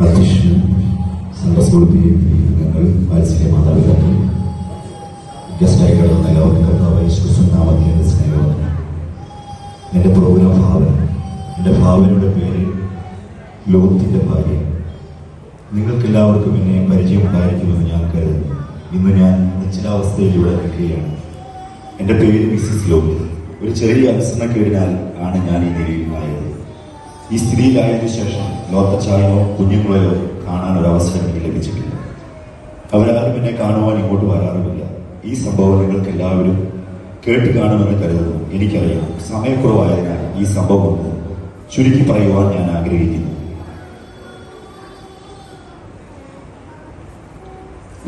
School P ഞങ്ങൾ വാത്സല്യ മാതാപിതാക്കൾ. ഗസ്റ്റായി കിടന്ന എല്ലാവർക്കും കർത്താവ് യേശുക്രിസ്തു നാമത്തിൽ സ്നേഹം എന്റെ പ്രോഗ്രാം ഭാവന എന്റെ ഭാവനയുടെ പേര് ലോകത്തിന്റെ ഭാര്യ നിങ്ങൾക്കെല്ലാവർക്കും എന്നെ പരിചയമുണ്ടായിരിക്കുമെന്ന് ഞാൻ കരുതുന്നു. ഇന്ന് ഞാൻ നിശ്ചലാവസ്ഥയിൽ ഇവിടെ നിൽക്കുകയാണ്. എന്റെ പേര് മിസ്സിസ് ലോകി ഒരു ചെറിയ അനുസരണക്കേടിനാൽ ആണ് ഞാൻ ഈ നിലയിലായത് ഈ സ്ത്രീയിലായതിനു ശേഷം ലോത്തച്ചായോ കുഞ്ഞുങ്ങളെയോ കാണാൻ ഒരു അവസരം എനിക്ക് ലഭിച്ചിട്ടില്ല. അവരാരും എന്നെ കാണുവാൻ ഇങ്ങോട്ട് വരാറുമില്ല. ഈ സംഭവം നിങ്ങൾക്ക് എല്ലാവരും കേട്ട് കാണുമെന്ന് കരുതുന്നു. എനിക്കറിയാം സമയക്കുറവായതിനാൽ ഈ സംഭവം ഒന്ന് ചുരുക്കി പറയുവാൻ ഞാൻ ആഗ്രഹിക്കുന്നു.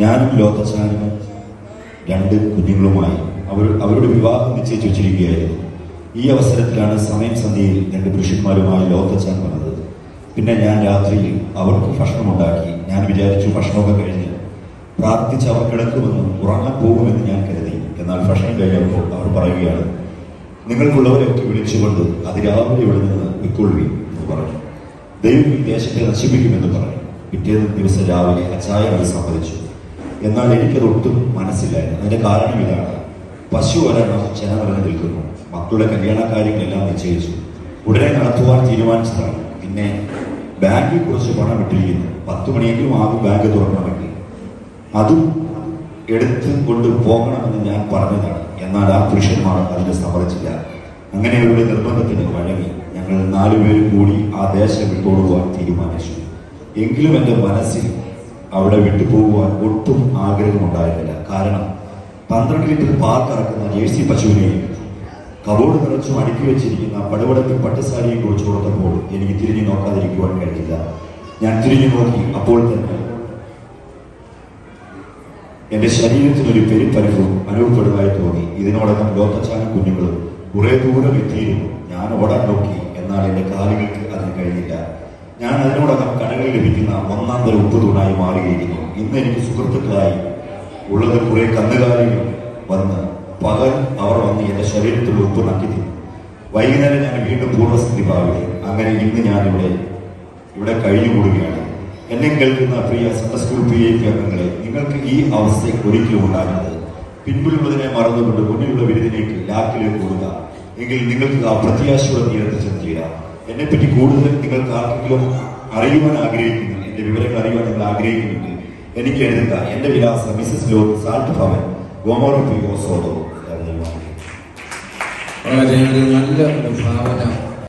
ഞാനും ലോത്തച്ചാനും രണ്ട് കുഞ്ഞുങ്ങളുമായി അവർ അവരുടെ വിവാഹം നിശ്ചയിച്ചു വെച്ചിരിക്കുകയായിരുന്നു. ഈ അവസരത്തിലാണ് സമയം സന്ധ്യയിൽ രണ്ട് പുരുഷന്മാരുമായി ലോകച്ചാൻ വന്നത്. പിന്നെ ഞാൻ രാത്രിയിൽ അവർക്ക് ഭക്ഷണം ഉണ്ടാക്കി ഞാൻ വിചാരിച്ചു ഭക്ഷണമൊക്കെ കഴിഞ്ഞ് പ്രാർത്ഥിച്ച് അവർ കിടക്കുമെന്നും ഉറങ്ങാൻ പോകുമെന്ന് ഞാൻ കരുതി. എന്നാൽ ഭക്ഷണം കഴിഞ്ഞപ്പോൾ അവർ പറയുകയാണ് നിങ്ങൾക്കുള്ളവരെയൊക്കെ വിളിച്ചുകൊണ്ട് അതിരാവിലെ ഇവിടെ നിന്ന് ഉൾക്കൊള്ളി എന്ന് പറഞ്ഞു. ദൈവം ഈ ദേശത്തെ നശിപ്പിക്കുമെന്ന് പറഞ്ഞു. പിറ്റേന്ന് ദിവസം രാവിലെ അച്ചായ അത് സമ്മതിച്ചു. എന്നാൽ എനിക്കതൊട്ടും മനസ്സിലായിരുന്നു അതിന്റെ കാരണം ഇതാണ്. പശു ഒരെണ്ണം ജനനിറഞ്ഞു നിൽക്കുന്നു? മക്കളുടെ കല്യാണ കാര്യങ്ങളെല്ലാം നിശ്ചയിച്ചു. ഉടനെ നടത്തുവാൻ തീരുമാനിച്ചതാണ്. പിന്നെ ബാങ്കിൽ കുറച്ച് പണം ഇട്ടിരിക്കുന്നു പത്ത് മണിയെങ്കിലും ആകും ബാങ്ക് തുറക്കണമെങ്കിൽ. അതും എടുത്ത് കൊണ്ട് പോകണമെന്ന് ഞാൻ പറഞ്ഞതാണ്. എന്നാൽ ആ പുരുഷന്മാർ അതിന് സമ്മതിച്ചില്ല. അങ്ങനെ അവരുടെ നിർബന്ധത്തിന് വഴങ്ങി ഞങ്ങൾ നാലുപേരും കൂടി ആ ദേശം വിട്ടുകൊടുക്കുവാൻ തീരുമാനിച്ചു. എങ്കിലും എന്റെ മനസ്സിൽ അവിടെ വിട്ടുപോകുവാൻ ഒട്ടും ആഗ്രഹമുണ്ടായിരുന്നില്ല. കാരണം പന്ത്രണ്ട് ലിറ്റർ പാൽ കറക്കുന്ന ജേഴ്സി പശുവിനെയും കബോർഡ് നിറച്ചും അടുക്കി വെച്ചിരിക്കുന്ന പടുവടത്തിൽ പട്ടുസാരിയും കുറിച്ച് കൊടുത്തപ്പോൾ എനിക്ക് തിരിഞ്ഞു നോക്കാതിരിക്കുവാൻ കഴിഞ്ഞില്ല. ഞാൻ തിരിഞ്ഞു നോക്കി അപ്പോൾ തന്നെ എന്റെ ശരീരത്തിനൊരു പെരുപ്പരവും അനുഭവപ്പെടുന്നതായി തോന്നി. ഇതിനോടകം ലോത്തച്ചാനും കുഞ്ഞുങ്ങളും കുറെ ദൂരം എത്തിയിരുന്നു. ഞാൻ ഓടാൻ നോക്കി എന്നാൽ എന്റെ കാലുകൾക്ക് അതിന് കഴിഞ്ഞില്ല ഞാൻ അതിനോടകം കടകളിൽ ലഭിക്കുന്ന ഒന്നാം തരം ഉപ്പ് തൂണായി മാറിയിരിക്കുന്നു. ഇന്ന് എനിക്ക് സുഹൃത്തുക്കളായി ഉള്ളത് കുറെ കന്നുകാലികൾ വന്ന് പകൽ അവർ വന്ന് എന്റെ ശരീരത്തിൽ ഉപ്പ് നക്കി തിന്നു. വൈകുന്നേരം ഞാൻ വീണ്ടും പൂർവസ്ഥിതി പാവുകയും അങ്ങനെ ഇന്ന് ഞാനിവിടെ ഇവിടെ കഴിഞ്ഞുകൂടുകയാണ്. എന്നെ കേൾക്കുന്ന പ്രിയ സൺഡേ സ്കൂൾ പി അംഗങ്ങളെ നിങ്ങൾക്ക് ഈ അവസ്ഥ ഒരിക്കലും ഉണ്ടാകരുത്. പിൻപിലുള്ളതിനെ മറന്നുകൊണ്ട് മുന്നിലുള്ള വിരുദിനേക്ക് ലാക്കിലേക്ക് കൂടുക എങ്കിൽ നിങ്ങൾക്ക് ആ പ്രത്യാശയുടെ തീരത്ത് ചെന്നുചേരാം എന്നെപ്പറ്റി കൂടുതൽ നിങ്ങൾക്ക് ആർക്കെങ്കിലും അറിയുവാൻ ആഗ്രഹിക്കുന്നു എന്റെ വിവരങ്ങൾ അറിയുവാൻ നിങ്ങൾ ആഗ്രഹിക്കുന്നുണ്ട്? എനിക്ക് എഴുതുക. എന്റെ വിലാസം മിസസ് ലോ സാൾട്ട് ഭവൻ. ഗോമോറോ പി ഓ സോദോ വളരെ ഒരു നല്ല ഒരു ഭാവന